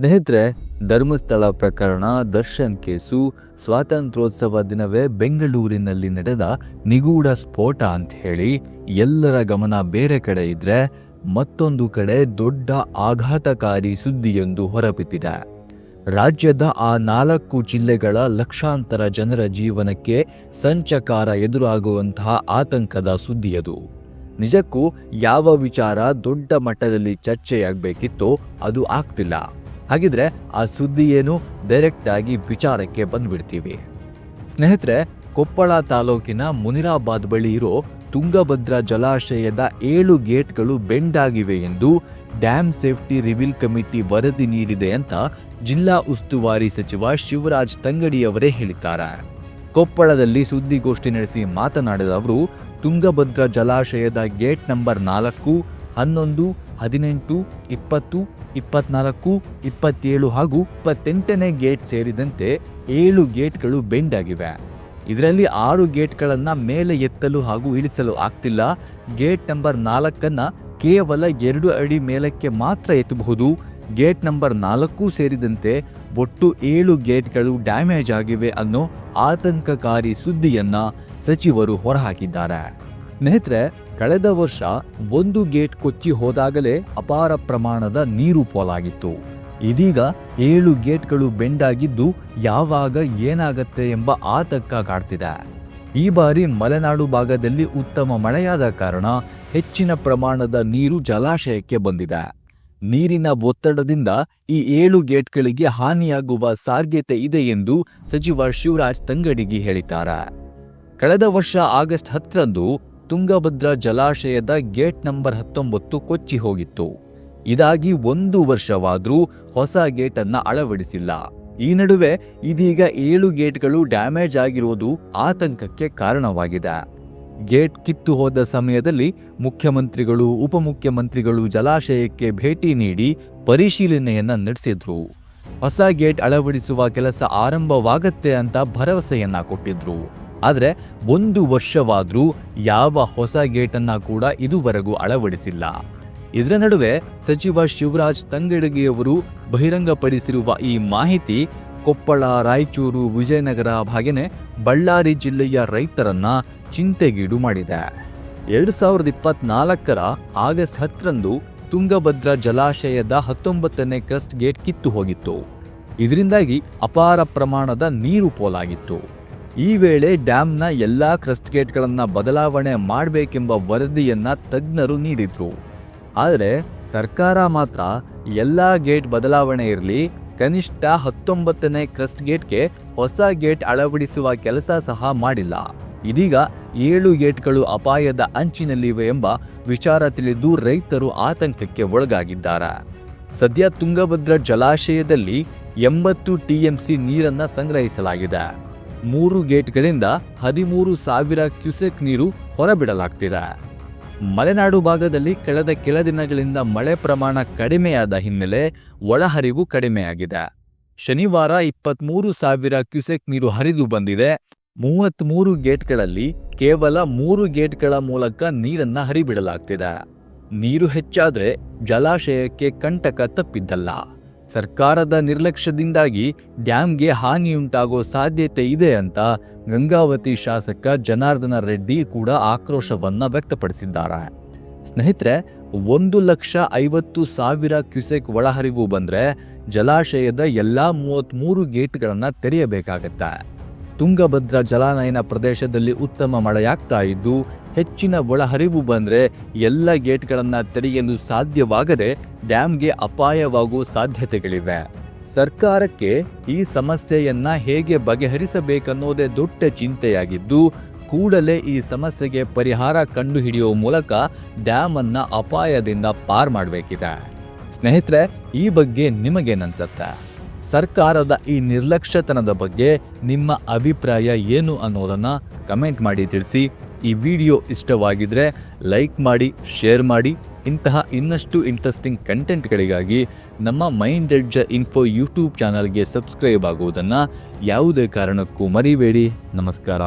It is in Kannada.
ಸ್ನೇಹಿತರೆ, ಧರ್ಮಸ್ಥಳ ಪ್ರಕರಣ ದರ್ಶನ್ ಕೇಸು ಸ್ವಾತಂತ್ರ್ಯೋತ್ಸವ ದಿನವೇ ಬೆಂಗಳೂರಿನಲ್ಲಿ ನಡೆದ ನಿಗೂಢ ಸ್ಫೋಟ ಅಂತ ಹೇಳಿ ಎಲ್ಲರ ಗಮನ ಬೇರೆ ಕಡೆ ಇದ್ರೆ ಮತ್ತೊಂದು ಕಡೆ ದೊಡ್ಡ ಆಘಾತಕಾರಿ ಸುದ್ದಿಯೊಂದು ಹೊರಬಿದ್ದಿದೆ. ರಾಜ್ಯದ ಆ ನಾಲ್ಕು ಜಿಲ್ಲೆಗಳ ಲಕ್ಷಾಂತರ ಜನರ ಜೀವನಕ್ಕೆ ಸಂಚಕಾರ ಎದುರಾಗುವಂತಹ ಆತಂಕದ ಸುದ್ದಿಯದು. ನಿಜಕ್ಕೂ ಯಾವ ವಿಚಾರ ದೊಡ್ಡ ಮಟ್ಟದಲ್ಲಿ ಚರ್ಚೆಯಾಗಬೇಕಿತ್ತೋ ಅದು ಆಗ್ತಿಲ್ಲ. ಹಾಗಿದ್ರೆ ಆ ಸುದ್ದಿ ಏನು ಡೈರೆಕ್ಟ್ ಆಗಿ ವಿಚಾರಕ್ಕೆ ಬಂದ್ಬಿಡ್ತೀವಿ. ಸ್ನೇಹಿತರೆ, ಕೊಪ್ಪಳ ತಾಲೂಕಿನ ಮುನಿರಾಬಾದ್ ಬಳಿ ಇರೋ ತುಂಗಭದ್ರಾ ಜಲಾಶಯದ ಏಳು ಗೇಟ್ಗಳು ಬೆಂಡ್ ಆಗಿವೆ ಎಂದು ಡ್ಯಾಮ್ ಸೇಫ್ಟಿ ರಿವಿಲ್ ಕಮಿಟಿ ವರದಿ ನೀಡಿದೆ ಅಂತ ಜಿಲ್ಲಾ ಉಸ್ತುವಾರಿ ಸಚಿವ ಶಿವರಾಜ್ ತಂಗಡಿಯವರೇ ಹೇಳಿದ್ದಾರೆ. ಕೊಪ್ಪಳದಲ್ಲಿ ಸುದ್ದಿಗೋಷ್ಠಿ ನಡೆಸಿ ಮಾತನಾಡಿದ ಅವರು, ತುಂಗಭದ್ರಾ ಜಲಾಶಯದ ಗೇಟ್ ನಂಬರ್ ನಾಲ್ಕು ಹನ್ನೊಂದು, ಹದಿನೆಂಟು, ಇಪ್ಪತ್ತು, ಇಪ್ಪತ್ನಾಲ್ಕು, ಇಪ್ಪತ್ತೇಳು ಹಾಗೂ ಇಪ್ಪತ್ತೆಂಟನೇ ಗೇಟ್ ಸೇರಿದಂತೆ ಏಳು ಗೇಟ್ಗಳು ಬೆಂಡ್ ಆಗಿವೆ ಇದರಲ್ಲಿ ಆರು ಗೇಟ್ಗಳನ್ನು ಮೇಲೆ ಎತ್ತಲು ಹಾಗೂ ಇಳಿಸಲು ಆಗ್ತಿಲ್ಲ. ಗೇಟ್ ನಂಬರ್ ನಾಲ್ಕನ್ನು ಕೇವಲ ಎರಡು ಅಡಿ ಮೇಲಕ್ಕೆ ಮಾತ್ರ ಎತ್ತಬಹುದು. ಗೇಟ್ ನಂಬರ್ ನಾಲ್ಕು ಸೇರಿದಂತೆ ಒಟ್ಟು ಏಳು ಗೇಟ್ಗಳು ಡ್ಯಾಮೇಜ್ ಆಗಿವೆ ಅನ್ನೋ ಆತಂಕಕಾರಿ ಸುದ್ದಿಯನ್ನ ಸಚಿವರು ಹೊರಹಾಕಿದ್ದಾರೆ. ಸ್ನೇಹಿತರೆ ಕಳೆದ ವರ್ಷ ಒಂದು ಗೇಟ್ ಕೊಚ್ಚಿ ಹೋದಾಗಲೇ ಅಪಾರ ಪ್ರಮಾಣದ ನೀರು ಪೋಲಾಗಿತ್ತು. ಇದೀಗ ಏಳು ಗೇಟ್ಗಳು ಬೆಂಡಾಗಿದ್ದು ಯಾವಾಗ ಏನಾಗತ್ತೆ ಎಂಬ ಆತಂಕ ಕಾಡ್ತಿದೆ. ಈ ಬಾರಿ ಮಲೆನಾಡು ಭಾಗದಲ್ಲಿ ಉತ್ತಮ ಮಳೆಯಾದ ಕಾರಣ ಹೆಚ್ಚಿನ ಪ್ರಮಾಣದ ನೀರು ಜಲಾಶಯಕ್ಕೆ ಬಂದಿದೆ. ನೀರಿನ ಒತ್ತಡದಿಂದ ಈ ಏಳು ಗೇಟ್ಗಳಿಗೆ ಹಾನಿಯಾಗುವ ಸಾಧ್ಯತೆ ಇದೆ ಎಂದು ಸಚಿವ ಶಿವರಾಜ್ ತಂಗಡಿಗಿ ಹೇಳಿದ್ದಾರೆ. ಕಳೆದ ವರ್ಷ ಆಗಸ್ಟ್ ಹತ್ತರಂದು ತುಂಗಭದ್ರಾ ಜಲಾಶಯದ ಗೇಟ್ ನಂಬರ್ ಹತ್ತೊಂಬತ್ತು ಕೊಚ್ಚಿ ಹೋಗಿತ್ತು. ಇದಾಗಿ ಒಂದು ವರ್ಷವಾದರೂ ಹೊಸ ಗೇಟ್ ಅನ್ನ ಅಳವಡಿಸಿಲ್ಲ. ಈ ನಡುವೆ ಇದೀಗ ಏಳು ಗೇಟ್ಗಳು ಡ್ಯಾಮೇಜ್ ಆಗಿರುವುದು ಆತಂಕಕ್ಕೆ ಕಾರಣವಾಗಿದೆ. ಗೇಟ್ ಕಿತ್ತು ಹೋದ ಸಮಯದಲ್ಲಿ ಮುಖ್ಯಮಂತ್ರಿಗಳು, ಉಪಮುಖ್ಯಮಂತ್ರಿಗಳು ಜಲಾಶಯಕ್ಕೆ ಭೇಟಿ ನೀಡಿ ಪರಿಶೀಲನೆಯನ್ನ ನಡೆಸಿದ್ರು. ಹೊಸ ಗೇಟ್ ಅಳವಡಿಸುವ ಕೆಲಸ ಆರಂಭವಾಗತ್ತೆ ಅಂತ ಭರವಸೆಯನ್ನ ಕೊಟ್ಟಿದ್ರು. ಆದರೆ ಒಂದು ವರ್ಷವಾದರೂ ಯಾವ ಹೊಸ ಗೇಟನ್ನು ಕೂಡ ಇದುವರೆಗೂ ಅಳವಡಿಸಿಲ್ಲ. ಇದರ ನಡುವೆ ಸಚಿವ ಶಿವರಾಜ್ ತಂಗಡಗಿಯವರು ಬಹಿರಂಗಪಡಿಸಿರುವ ಈ ಮಾಹಿತಿ ಕೊಪ್ಪಳ, ರಾಯಚೂರು, ವಿಜಯನಗರ ಹಾಗೆಯೇ ಬಳ್ಳಾರಿ ಜಿಲ್ಲೆಯ ರೈತರನ್ನ ಚಿಂತೆಗೀಡು ಮಾಡಿದೆ. ಎರಡು ಸಾವಿರದ ಇಪ್ಪತ್ನಾಲ್ಕರ ಆಗಸ್ಟ್ ಹತ್ತರಂದು ತುಂಗಭದ್ರಾ ಜಲಾಶಯದ ಹತ್ತೊಂಬತ್ತನೇ ಕ್ರಸ್ಟ್ ಗೇಟ್ ಕಿತ್ತು ಹೋಗಿತ್ತು. ಇದರಿಂದಾಗಿ ಅಪಾರ ಪ್ರಮಾಣದ ನೀರು ಪೋಲಾಗಿತ್ತು. ಈ ವೇಳೆ ಡ್ಯಾಂನ ಎಲ್ಲಾ ಕ್ರಸ್ಟ್ ಗೇಟ್ಗಳನ್ನು ಬದಲಾವಣೆ ಮಾಡಬೇಕೆಂಬ ವರದಿಯನ್ನ ತಜ್ಞರು ನೀಡಿದ್ರು. ಆದರೆ ಸರ್ಕಾರ ಮಾತ್ರ ಎಲ್ಲಾ ಗೇಟ್ ಬದಲಾವಣೆ ಇರಲಿ, ಕನಿಷ್ಠ ಹತ್ತೊಂಬತ್ತನೇ ಕ್ರಸ್ಟ್ ಗೇಟ್ಗೆ ಹೊಸ ಗೇಟ್ ಅಳವಡಿಸುವ ಕೆಲಸ ಸಹ ಮಾಡಿಲ್ಲ. ಇದೀಗ ಏಳು ಗೇಟ್ಗಳು ಅಪಾಯದ ಅಂಚಿನಲ್ಲಿವೆ ಎಂಬ ವಿಚಾರ ತಿಳಿದು ರೈತರು ಆತಂಕಕ್ಕೆ ಒಳಗಾಗಿದ್ದಾರೆ. ಸದ್ಯ ತುಂಗಭದ್ರಾ ಜಲಾಶಯದಲ್ಲಿ ಎಂಬತ್ತು ಟಿಎಂಸಿ ನೀರನ್ನು ಸಂಗ್ರಹಿಸಲಾಗಿದೆ. ಮೂರು ಗೇಟ್ಗಳಿಂದ ಹದಿಮೂರು ಸಾವಿರ ಕ್ಯೂಸೆಕ್ ನೀರು ಹೊರಬಿಡಲಾಗ್ತಿದೆ. ಮಲೆನಾಡು ಭಾಗದಲ್ಲಿ ಕಳೆದ ಕೆಲ ದಿನಗಳಿಂದ ಮಳೆ ಪ್ರಮಾಣ ಕಡಿಮೆಯಾದ ಹಿನ್ನೆಲೆ ಒಳಹರಿವು ಕಡಿಮೆಯಾಗಿದೆ. ಶನಿವಾರ ಇಪ್ಪತ್ಮೂರು ಸಾವಿರ ಕ್ಯೂಸೆಕ್ ನೀರು ಹರಿದು ಬಂದಿದೆ. ಮೂವತ್ಮೂರು ಗೇಟ್ಗಳಲ್ಲಿ ಕೇವಲ ಮೂರು ಗೇಟ್ಗಳ ಮೂಲಕ ನೀರನ್ನ ಹರಿಬಿಡಲಾಗ್ತಿದೆ. ನೀರು ಹೆಚ್ಚಾದರೆ ಜಲಾಶಯಕ್ಕೆ ಕಂಟಕ ತಪ್ಪಿದ್ದಲ್ಲ. ಸರ್ಕಾರದ ನಿರ್ಲಕ್ಷ್ಯದಿಂದಾಗಿ ಡ್ಯಾಂಗೆ ಹಾನಿಯುಂಟಾಗೋ ಸಾಧ್ಯತೆ ಇದೆ ಅಂತ ಗಂಗಾವತಿ ಶಾಸಕ ಜನಾರ್ದನ ರೆಡ್ಡಿ ಕೂಡ ಆಕ್ರೋಶವನ್ನ ವ್ಯಕ್ತಪಡಿಸಿದ್ದಾರೆ. ಸ್ನೇಹಿತರೆ, ಒಂದು ಲಕ್ಷ ಐವತ್ತು ಸಾವಿರ ಕ್ಯುಸೆಕ್ ಒಳಹರಿವು ಬಂದರೆ ಜಲಾಶಯದ ಎಲ್ಲಾ ಮೂವತ್ಮೂರು ಗೇಟ್ಗಳನ್ನು ತೆರೆಯಬೇಕಾಗತ್ತೆ. ತುಂಗಭದ್ರಾ ಜಲಾನಯನ ಪ್ರದೇಶದಲ್ಲಿ ಉತ್ತಮ ಮಳೆಯಾಗ್ತಾ ಇದ್ದು ಹೆಚ್ಚಿನ ಒಳಹರಿವು ಬಂದರೆ ಎಲ್ಲ ಗೇಟ್ಗಳನ್ನು ತೆರೆಯಲು ಸಾಧ್ಯವಾಗದೆ ಡ್ಯಾಮ್ಗೆ ಅಪಾಯವಾಗುವ ಸಾಧ್ಯತೆಗಳಿವೆ. ಸರ್ಕಾರಕ್ಕೆ ಈ ಸಮಸ್ಯೆಯನ್ನ ಹೇಗೆ ಬಗೆಹರಿಸಬೇಕನ್ನೋದೇ ದೊಡ್ಡ ಚಿಂತೆಯಾಗಿದ್ದು, ಕೂಡಲೇ ಈ ಸಮಸ್ಯೆಗೆ ಪರಿಹಾರ ಕಂಡುಹಿಡಿಯುವ ಮೂಲಕ ಡ್ಯಾಮ್ ಅನ್ನ ಅಪಾಯದಿಂದ ಪಾರ್ ಮಾಡಬೇಕಿದೆ. ಸ್ನೇಹಿತರೆ, ಈ ಬಗ್ಗೆ ನಿಮಗೇನನ್ಸತ್ತೆ? ಸರ್ಕಾರದ ಈ ನಿರ್ಲಕ್ಷ್ಯತನದ ಬಗ್ಗೆ ನಿಮ್ಮ ಅಭಿಪ್ರಾಯ ಏನು ಅನ್ನೋದನ್ನು ಕಮೆಂಟ್ ಮಾಡಿ ತಿಳಿಸಿ. ಈ ವಿಡಿಯೋ ಇಷ್ಟವಾಗಿದ್ರೆ ಲೈಕ್ ಮಾಡಿ, ಶೇರ್ ಮಾಡಿ. ಇಂತಹ ಇನ್ನಷ್ಟು ಇಂಟ್ರೆಸ್ಟಿಂಗ್ ಕಂಟೆಂಟ್ಗಳಿಗಾಗಿ ನಮ್ಮ ಮೈಂಡ್ ಎಡ್ಜ ಇನ್ಫೋ ಯೂಟ್ಯೂಬ್ ಚಾನಲ್ಗೆ ಸಬ್ಸ್ಕ್ರೈಬ್ ಆಗುವುದನ್ನು ಯಾವುದೇ ಕಾರಣಕ್ಕೂ ಮರಿಬೇಡಿ. ನಮಸ್ಕಾರ.